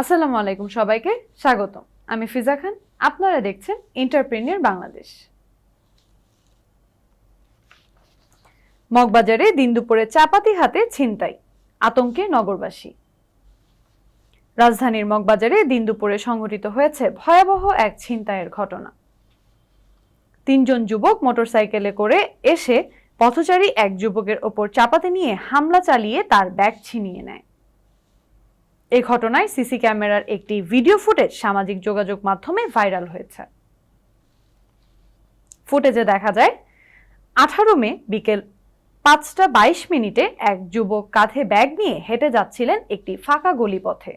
আসসালামু আলাইকুম সবাইকে, স্বাগতম। আমি ফিজা খান, আপনারা দেখছেন এন্টারপ্রেনিয়র বাংলাদেশ মগবাজারে দিন দুপুরে চাপাতি হাতে ছিনতাই, আতঙ্কে নগরবাসী। রাজধানীর মগবাজারে দিন দুপুরে সংঘটিত হয়েছে ভয়াবহ এক ছিনতাইয়ের ঘটনা। তিনজন যুবক মোটরসাইকেলে করে এসে পথচারী এক যুবকের ওপর চাপাতি নিয়ে হামলা চালিয়ে তার ব্যাগ ছিনিয়ে নেয়। এই ঘটনায় সিসি ক্যামেরার একটি ভিডিও ফুটেজ সামাজিক যোগাযোগ মাধ্যমে ভাইরাল হয়েছে। ফুটেজে দেখা যায়, আঠারো মে বিকেল পাঁচটা বাইশ মিনিটে এক যুবক কাঁধে ব্যাগ নিয়ে হেঁটে যাচ্ছিলেন একটি ফাঁকা গলিপথে।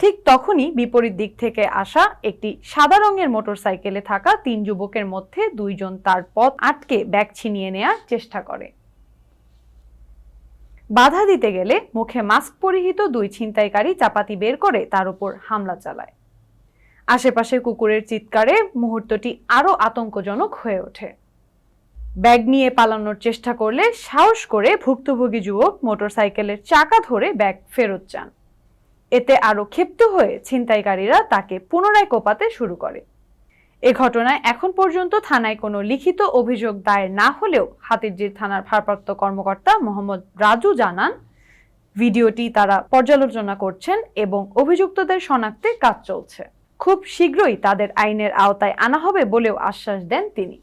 ঠিক তখনই বিপরীত দিক থেকে আসা একটি সাদা রঙের মোটরসাইকেলে থাকা তিন যুবকের মধ্যে দুইজন তার পথ আটকে ব্যাগ ছিনিয়ে নেয়ার চেষ্টা করে। বাধা দিতে গেলে মুখে মাস্ক পরিহিত দুই ছিনতাইকারী চাপাতি বের করে তার উপর হামলা চালায়। আশেপাশে কুকুরের চিৎকারে মুহূর্তটি আরও আতঙ্কজনক হয়ে ওঠে। ব্যাগ নিয়ে পালানোর চেষ্টা করলে সাহস করে ভুক্তভোগী যুবক মোটরসাইকেলের চাকা ধরে ব্যাগ ফেরত চান এতে আরও ক্ষিপ্ত হয়ে ছিনতাইকারীরা তাকে পুনরায় কোপাতে শুরু করে। এ ঘটনায় এখন পর্যন্ত থানায় কোনো লিখিত অভিযোগ দায়ের না হলেও হাতিরঝিল থানার ভারপ্রাপ্ত কর্মকর্তা মোহাম্মদ রাজু জানান, ভিডিওটি তারা পর্যালোচনা করছেন এবং অভিযুক্তদের শনাক্তে কাজ চলছে। খুব শীঘ্রই তাদের আইনের আওতায় আনা হবে বলেও আশ্বাস দেন তিনি।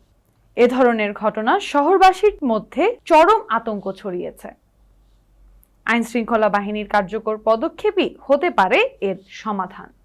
এ ধরনের ঘটনা শহরবাসীর মধ্যে চরম আতঙ্ক ছড়িয়েছে। আইন শৃঙ্খলা বাহিনীর কার্যকর পদক্ষেপই হতে পারে এর সমাধান।